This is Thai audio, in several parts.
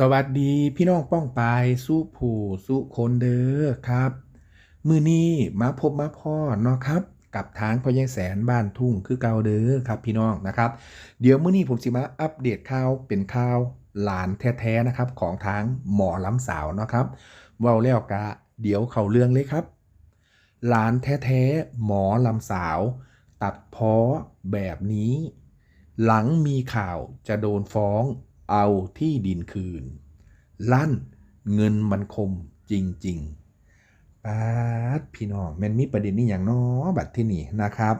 สวัสดีพี่น้องป้องปายสู้ผู้สู้คนเด้อครับ มือนี้มาพบมาพ่อเนาะครับ กับทางพ่อใหญ่แสนบ้านทุ่งคือเก่าเด้อครับพี่น้องนะครับ เดี๋ยวมื้อนี้ผมสิมาอัปเดตข่าวเป็นข่าวหลานแท้ๆนะครับของทางหมอลำสาวเนาะครับเว้าแล้วกะเดี๋ยวเข้าเรื่องเลยครับ หลานแท้ๆหมอลำสาว ตัดพ้อแบบนี้ หลังมีข่าวจะโดนฟ้อง เอาที่ดินคืน ลั่นเงินมันคมจริงๆปาดพี่น้องแมันมีประเด็นนี้อย่างน้อบัดที่นี่นะครับ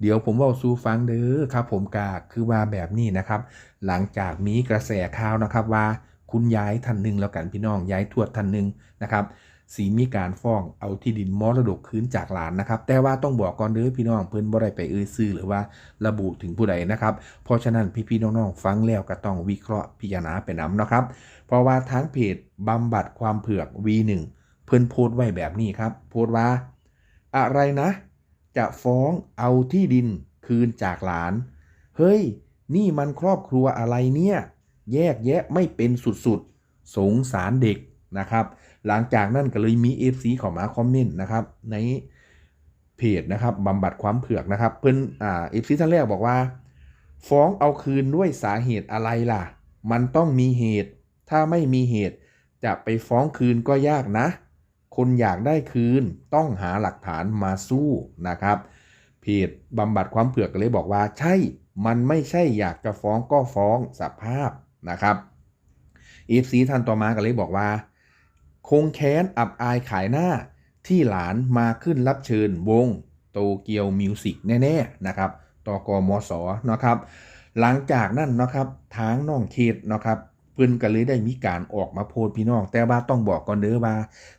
เดี๋ยวผมเว่าสู่ฟังเด้อครับ ผมกาคือว่าแบบนี้นะครับ หลังจากมีกระแสข่าวนะครับว่าคุณยายท่านหนึ่งแล้วกันพี่น้องยายทวดท่านหนึ่งนะครับ สีมีการฟ้องเอาที่ดินมรดกคืนจากหลานนะครับ แต่ว่าต้องบอกก่อนเด้อพี่น้องเพิ่นบ่ได้ไปเอ่ยซื่อหรือว่าระบุถึงผู้ใดนะครับ เพราะฉะนั้นพี่ๆน้องๆฟังแล้วก็ต้องวิเคราะห์พิจารณาไปนำนะครับ เพราะว่าทางเพจบำบัดความเผือก V1 เพิ่นโพสต์ไว้แบบนี้ครับ โพสต์ว่า อะไรนะ จะฟ้องเอาที่ดินคืนจากหลาน เฮ้ย นี่มันครอบครัวอะไรเนี่ย แยกแยะไม่เป็นสุดๆ สงสารเด็ก นะครับ หลังจากนั้นก็เลยมี FC เขอมาคอมเมนต์นะครับ ในเพจนะครับบำบัดความเผือกนะครับ เพิ่นอ่า FC ท่านแรกบอกว่า ฟ้องเอาคืนด้วยสาเหตุอะไรล่ะ มันต้องมีเหตุ ถ้าไม่มีเหตุ จะไปฟ้องคืนก็ยากนะ คนอยากได้คืนต้องหาหลักฐานมาสู้นะครับ เพจบำบัดความเผือกก็เลยบอกว่า ใช่ มันไม่ใช่อยากจะฟ้องก็ฟ้องสภาพนะครับเอฟซีท่านต่อมาก็เลยบอกว่า คงแค้นอับอายขายหน้าที่หลานมาขึ้นรับเชิญวงโตเกียวมิวสิกแน่ๆนะครับตกมสนะครับ หลังจากนั้นนะครับทางน้องเคดนะครับเพิ่นก็เลยได้มีการออกมาโพสพี่น้อง แต่ว่าต้องบอกก่อนเด้อว่า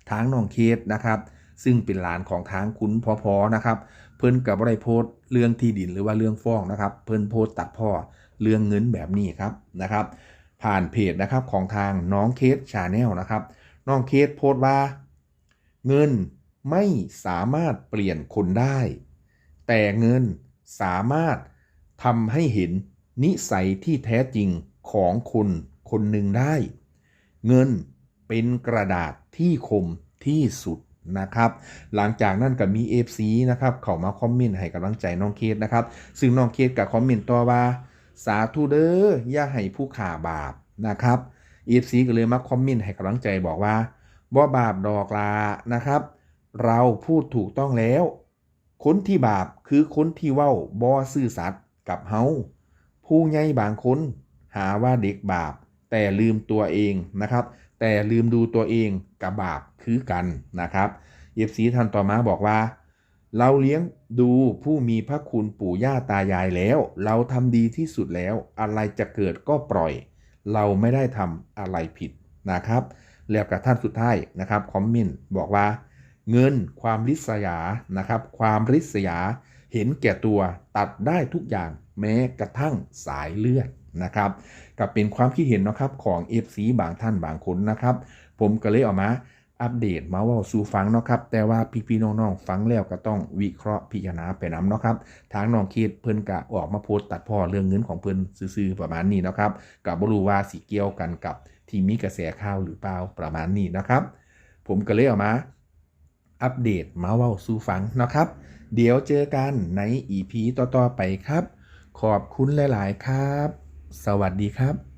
ทางน้องเคดนะครับซึ่งเป็นหลานของทางคุณพอพอนะครับ เพิ่นกับได้โพสเรื่องที่ดินหรือว่าเรื่องฟ้องนะครับ เพิ่นโพสต์ตัดพ่อเรื่องเงินแบบนี้ครับนะครับ ผ่านเพจนะครับของทางน้องเคสชาแนลนะครับ น้องเคสโพสต์ว่า เงินไม่สามารถเปลี่ยนคนได้ แต่เงินสามารถทำให้เห็นนิสัยที่แท้จริงของคนคนหนึ่งได้ เงินเป็นกระดาษที่คมที่สุดนะครับ หลังจากนั้นก็มี FC นะครับ เขามาคอมเมนต์ให้กำลังใจน้องเคสนะครับ ซึ่งน้องเคสกับคอมเมนต์ต่อว่า สาธุเด้ออย่าให้ผู้ข่าบาปนะครับ FC ก็เลยมาคอมเมนต์ให้กำลังใจบอกว่าบ่บาปดอกลานะครับ เราพูดถูกต้องแล้ว คนที่บาปคือคนที่เว้าบ่ซื่อสัตย์กับเฮาผู้ใหญ่บางคนหาว่าเด็กบาป แต่ลืมตัวเองนะครับ แต่ลืมดูตัวเองกับบาปคือกันนะครับเอฟซีท่านต่อมาบอกว่า เราเลี้ยงดูผู้มีพระคุณปู่ย่าตายายแล้ว เราทำดีที่สุดแล้ว อะไรจะเกิดก็ปล่อย เราไม่ได้ทำอะไรผิดนะครับ แล้วกับท่านสุดท้ายนะครับคอมมินบอกว่า เงินความริษยานะครับ ความริษยา เห็นแก่ตัวตัดได้ทุกอย่างแม้กระทั่งสายเลือดนะครับกับเป็นความคิดเห็นนะครับของ FC บางท่านบางคนนะครับ ผมก็เลยเออกมา อัปเดตมาว่าสู่ฟังเนาะครับ แต่ว่าพี่ๆน้องๆฟังแล้วก็ต้องวิเคราะห์พิจารณาไปนํเนาะครับ ทางน้องคิดเพิ่นกะออกมาโพสต์ตัดพ่อเรื่องเงินของเพิ่นซื่อๆประมาณนี้เนาะครับกับ่รู้ว่าสิเกี่ยวกันกับที่มีกระแสข่าวหรือเปล่าประมาณนี้นะครับ ผมก็เลยเออกมา อัปเดตมาว้าสู่ฟังนะครับ เดี๋ยวเจอกันใน EP ต่อๆไปครับ ขอบคุณหลาย ๆ ครับ สวัสดีครับ